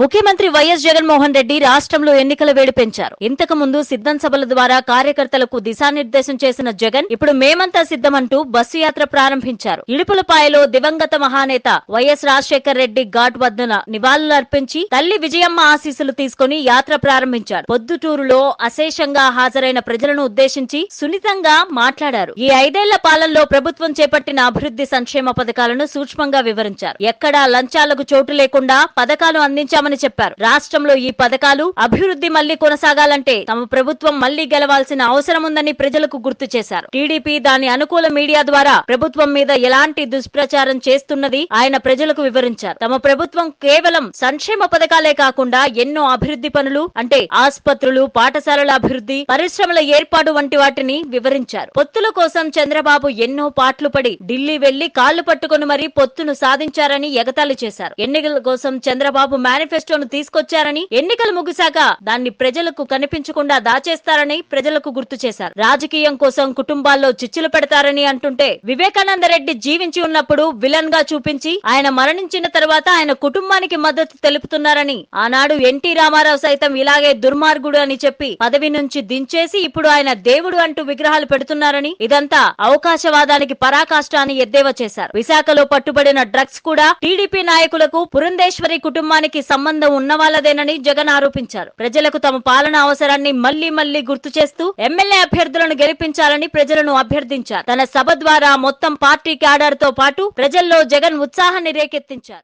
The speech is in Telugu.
ముఖ్యమంత్రి వైఎస్ జగన్మోహన్ రెడ్డి రాష్ట్రంలో ఎన్నికల వేడి పెంచారు. ఇంతకు ముందు సిద్ధం సభల ద్వారా కార్యకర్తలకు దిశానిర్దేశం చేసిన జగన్ ఇప్పుడు మేమంతా సిద్ధమంటూ బస్సు యాత్ర ప్రారంభించారు. ఇడుపులపాయలో దివంగత మహానేత వైఎస్ రాజశేఖర్ రెడ్డి ఘాట్ వద్దన నివాళులర్పించి తల్లి విజయమ్మ ఆశీస్సులు తీసుకుని యాత్ర ప్రారంభించారు. పొద్దుటూరులో అశేషంగా హాజరైన ప్రజలను ఉద్దేశించి సున్నితంగా మాట్లాడారు. ఈ ఐదేళ్ళ పాలనలో ప్రభుత్వం చేపట్టిన అభివృద్ధి సంక్షేమ పథకాలను సూక్ష్మంగా వివరించారు. ఎక్కడా లంచాలకు చోటు లేకుండా పథకాలు చేస్తామని చెప్పారు. రాష్ట్రంలో ఈ పథకాలు అభివృద్ధి మళ్ళీ కొనసాగాలంటే తమ ప్రభుత్వం మళ్ళీ గెలవాల్సిన అవసరం ఉందని ప్రజలకు గుర్తు చేశారు. టీడీపీ దాని అనుకూల మీడియా ద్వారా ప్రభుత్వం మీద ఎలాంటి దుష్ప్రచారం చేస్తున్నది ఆయన ప్రజలకు వివరించారు. తమ ప్రభుత్వం కేవలం సంక్షేమ పథకాలే కాకుండా ఎన్నో అభివృద్ధి పనులు అంటే ఆసుపత్రులు పాఠశాలల అభివృద్ధి పరిశ్రమల ఏర్పాటు వంటి వాటిని వివరించారు. పొత్తుల కోసం చంద్రబాబు ఎన్నో పాట్లు పడి ఢిల్లీ వెళ్ళి కాళ్ళు పట్టుకుని మరీ పొత్తును సాధించారని ఎగతాళి చేశారు. ఎన్నికల కోసం చంద్రబాబు మేనిఫెస్టోను తీసుకొచ్చారని ఎన్నికలు ముగిశాక దాన్ని ప్రజలకు కనిపించకుండా దాచేస్తారని ప్రజలకు గుర్తు చేశారు. రాజకీయం కోసం కుటుంబాల్లో చిచ్చులు పెడతారని అంటుంటే వివేకానంద రెడ్డి జీవించి ఉన్నప్పుడు విలన్గా చూపించి ఆయన మరణించిన తర్వాత ఆయన కుటుంబానికి మద్దతు తెలుపుతున్నారని ఆనాడు ఎన్టీ రామారావు సైతం ఇలాగే దుర్మార్గుడు అని చెప్పి పదవి నుంచి దించేసి ఇప్పుడు ఆయన దేవుడు అంటూ విగ్రహాలు పెడుతున్నారని ఇదంతా అవకాశవాదానికి పరాకాష్ట అని ఎద్దేవా చేశారు. విశాఖలో పట్టుబడిన డ్రగ్స్ కూడా టీడీపీ నాయకులకు పురంధేశ్వరి కుటుంబానికి సంబంధం ఉన్న వాళ్ళదేనని జగన్ ఆరోపించారు. ప్రజలకు తమ పాలన అవసరాన్ని మళ్ళీ మళ్ళీ గుర్తు చేస్తూ ఎమ్మెల్యే అభ్యర్థులను గెలిపించాలని ప్రజలను అభ్యర్థించారు. తన సభ ద్వారా మొత్తం పార్టీ క్యాడర్తో పాటు ప్రజల్లో జగన్ ఉత్సాహాన్ని రేకెత్తించారు.